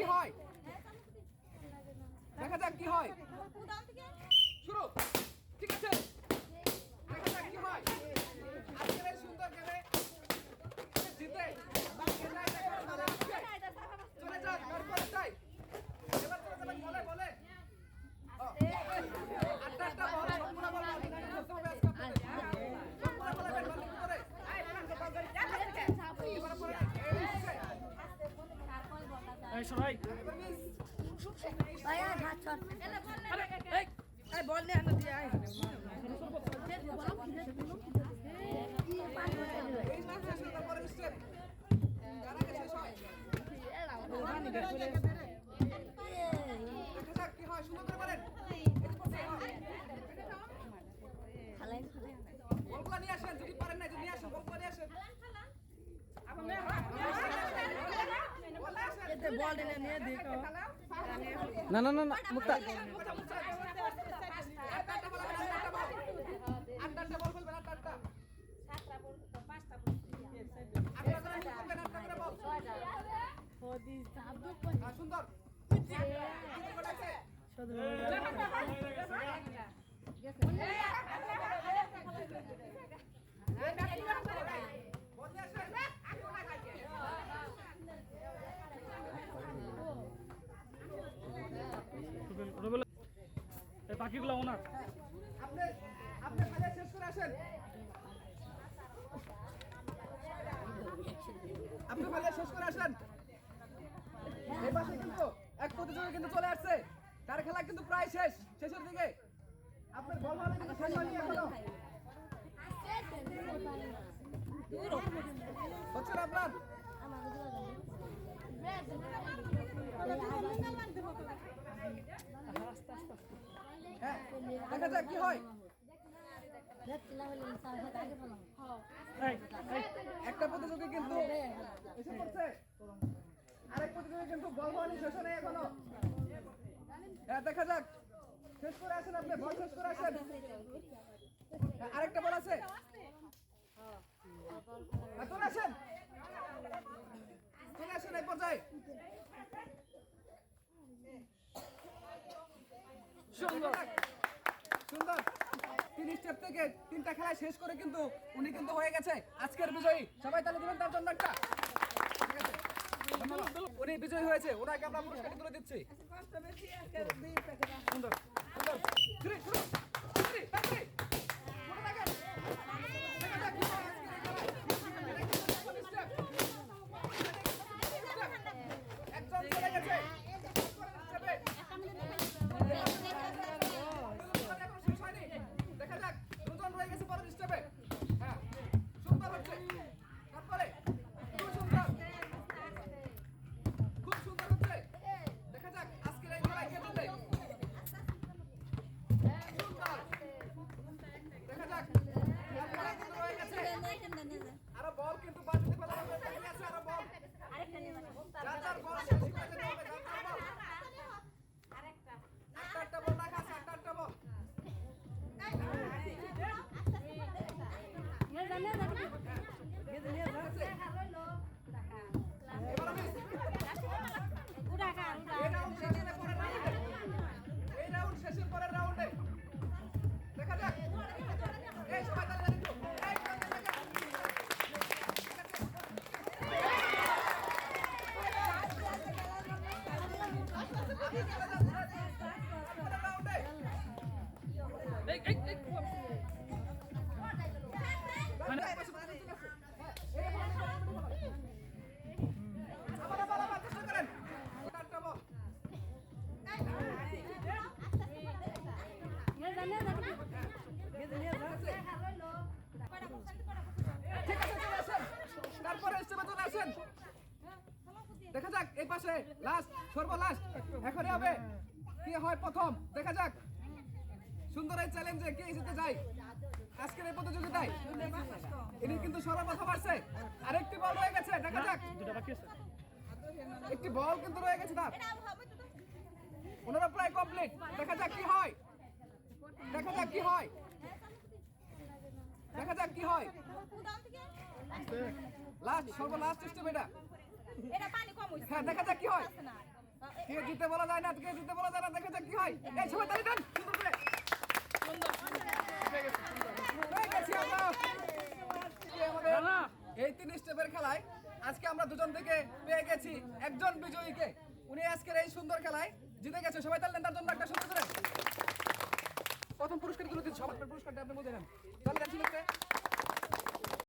কি হয়? দেখা যাক কি হয়। শুরু ঠিক আছে দেখা যাক কি হয় আজকের এই সুন্দর গেমে জিতে বাকি নাই দেখা যাবে আজকে। চলে যান বের করে যাই এবার চলে যাবেন বলে বলে ও, আটটা আটটা বল সম্পূর্ণ বল বাতিল করতে হবে আজকে আপনাদের। সম্পূর্ণ বলে বের বাতিল করে। এবার পরে, এই হচ্ছে। এই নে হাত দিয়ে এই ম্যাচ শেষ হওয়ার পরে মিস্টেক। কার আগে শেষ হয়? দেখা যাক কি হয় সুন্দর করে বলেন এই যে পড়ছে, হ্যাঁ। বলগুলো নিয়ে আসেন যদি পারেন না যদি নিয়ে আসেন বলগুলো নিয়ে আসেন বলে আসেন না না না না মুক্তা আটটা আটটা বল আটটা আটটা বল আটটা আটটা বল ফেলবেন আটটা আটটা আটটা করে শুরু করবেন আটটা করে বল হ্যাঁ, সুন্দর সুন্দর করে আছে। বল নিয়ে আসেন রবিল ওনার। আপনি শেষ করে আপনি শেষ করে আসেন কিন্তু এক প্রতিযোগী কিন্তু চলে আসছে। তার খেলা কিন্তু প্রায় শেষ শেষের দিকে আপনার বল ভালো কিন্তু শেষ হয়নি এখনও হচ্ছে না আপনার হ্যাঁ দেখা কি হয়? একটা প্রতিযোগী কিন্তু এসে পড়ছে। আরেক প্রতিযোগী কিন্তু বল শেষ নেই এখনও। হ্যাঁ দেখা যাক। শেষ করে আসেন আপনি, বল শেষ করে আসেন। আরেকটা বল আছে। চলে আসেন। চলে আসেন এই পর্যায়ে। সুন্দর। সুন্দর। তিন স্টেপ থেকে তিনটা খেলা শেষ করে কিন্তু উনি কিন্তু হয়ে গেছে। আজকের বিজয়ী। সবাই তাহলে দিবেন তার জন্য একটা। উনি বিজয়ী হয়েছে। ওনাকে আমরা পুরস্কার তুলে দিচ্ছি। সুন্দর। সুন্দর। গেছে আরও বল দেখা যাক এই পাশে লাস্ট সর্বলাস্ট এখনই হবে। কি হয় প্রথম? দেখা যাক। সুন্দর এই চ্যালেঞ্জে কে জিতে যায়? আজকের এই প্রতিযোগিতায়। ইনি কিন্তু সর্বপ্রথম আসছে আরেকটি বল রয়ে গেছে দেখা যাক। দুটা বাকি আছে। একটি বল কিন্তু রয়ে গেছে তার। ওনারা প্রায় কমপ্লিট দেখা যাক কি হয়। দেখা যাক কি হয়। দেখা যাক কি হয়। লাস্ট সর্বলাস্ট স্টেপ এটা। এটা পানি কম হইছে হ্যাঁ দেখা যাক কি হয় কে জিতে বলা যায় না কে জিতে বলা যায় না দেখা যাক কি হয় এই সবাই তালি দেন সুন্দর করে গেছে, সুন্দর। গেছি আমরা। এই না, না। এই তিন স্টেপের খেলায় আজকে আমরা দুজন থেকে পেয়ে গেছি একজন বিজয়ীকে উনি আজকের এই সুন্দর খেলায় জিতে গেছে সবাই তাহলে তার জন্য একটা সুন্দর করে প্রথম পুরস্কারগুলো দিন সবার পুরস্কারটা আপনি বলতে দেন তাহলে।